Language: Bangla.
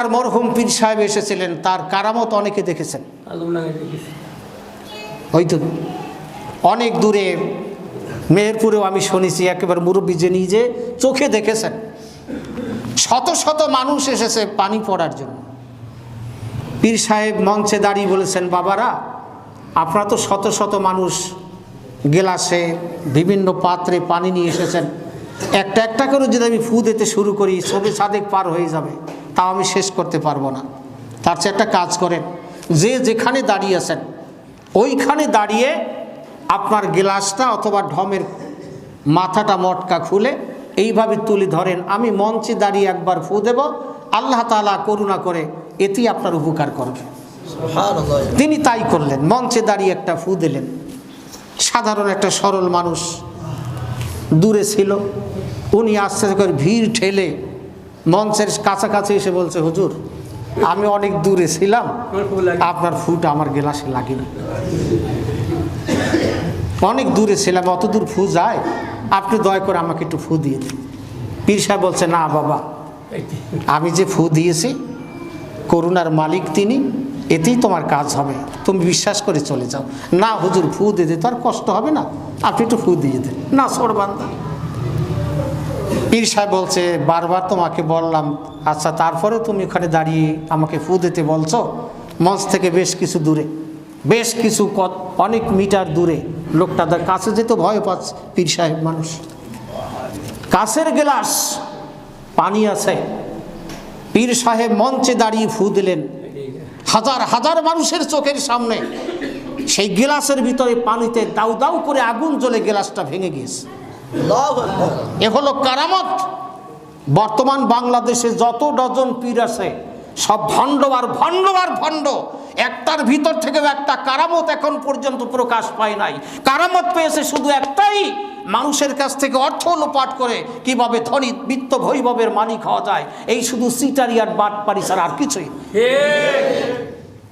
আর মরহুম পীর সাহেব এসেছিলেন, তার কারামত অনেকে দেখেছেন। আলমডাঙ্গায় দেখেছি ওই তো অনেক দূরে মেহেরপুরেও আমি শুনেছি, একেবারে মুরব্বী যে নিজে চোখে দেখেছেন। শত শত মানুষ এসেছে পানি পড়ার জন্য। পীর সাহেব মঞ্চে দাঁড়িয়ে বলেছেন, বাবারা, আপনারা তো শত শত মানুষ গেলাসে, বিভিন্ন পাত্রে পানি নিয়ে এসেছেন। একটা একটা করে যদি আমি ফু দিতে শুরু করি সবে সাদেক পার হয়ে যাবে। তাও আমি শেষ করতে পারব না। তার চেয়ে একটা কাজ করেন। যে যেখানে দাঁড়িয়ে আছেন ওইখানে দাঁড়িয়ে আপনার গ্লাসটা অথবা ঢমের মাথাটা মটকা খুলে এইভাবে তুলে ধরেন আমি মঞ্চে দাঁড়িয়ে একবার ফু দেব আল্লাহ তালা করুণা করে এতেই আপনার উপকার করবে। তিনি তাই করলেন মঞ্চে দাঁড়িয়ে একটা ফু দিলেন। সাধারণ একটা সরল মানুষ দূরে ছিল উনি আস্তে আস্তে করে ভিড় ঠেলে মঞ্চের কাছাকাছি এসে বলছে, হুজুর, আমি অনেক দূরে ছিলাম। আপনার ফুটা আমার গেলাসে লাগেনি। অনেক দূরে ছিলাম, অত দূর ফু যায়। আপনি দয়া করে আমাকে একটু ফু দিয়ে দিন। পীর সাহেব বলছে, না বাবা, আমি যে ফু দিয়েছি, করুণার মালিক তিনি, এতেই তোমার কাজ হবে। তুমি বিশ্বাস করে চলে যাও। না হুজুর, ফু দিয়ে দিতে আর কষ্ট হবে না। আপনি একটু ফু দিয়ে দেন। না সরবান্দা পীর সাহেব বলছে, বারবার তোমাকে বললাম আচ্ছা তারপরেও তুমি ওখানে দাঁড়িয়ে আমাকে ফু দিতে বলছো? মঞ্চ থেকে বেশ কিছু দূরে, বেশ কিছু অনেক মিটার দূরে লোকটা তার কাছে যেতে ভয় পাচ্ছে, পীর সাহেব মানুষ। কাছের গ্লাস, পানি আছে। পীর সাহেব মঞ্চে দাঁড়িয়ে ফু দিলেন। হাজার হাজার মানুষের চোখের সামনে, সেই গ্লাসের ভিতরে পানিতে দাউ দাউ করে আগুন জ্বলে গ্লাসটা ভেঙে গিয়েছে। এ হলো কারামত। বর্তমান বাংলাদেশে যত ডজন পীর আছে সব ভণ্ড আর ভণ্ড আর ভণ্ড একটার ভিতর থেকেও একটা কারামত এখন পর্যন্ত প্রকাশ পায় নাই। কারামত পেয়েছে শুধু একটাই মানুষের কাছ থেকে অর্থ লোপাট করে কীভাবে ধনী বিত্ত বৈভবের মালিক হওয়া যায় এই শুধু সিটারি আর বাটপারি ছাড়া আর কিছুই ঠিক।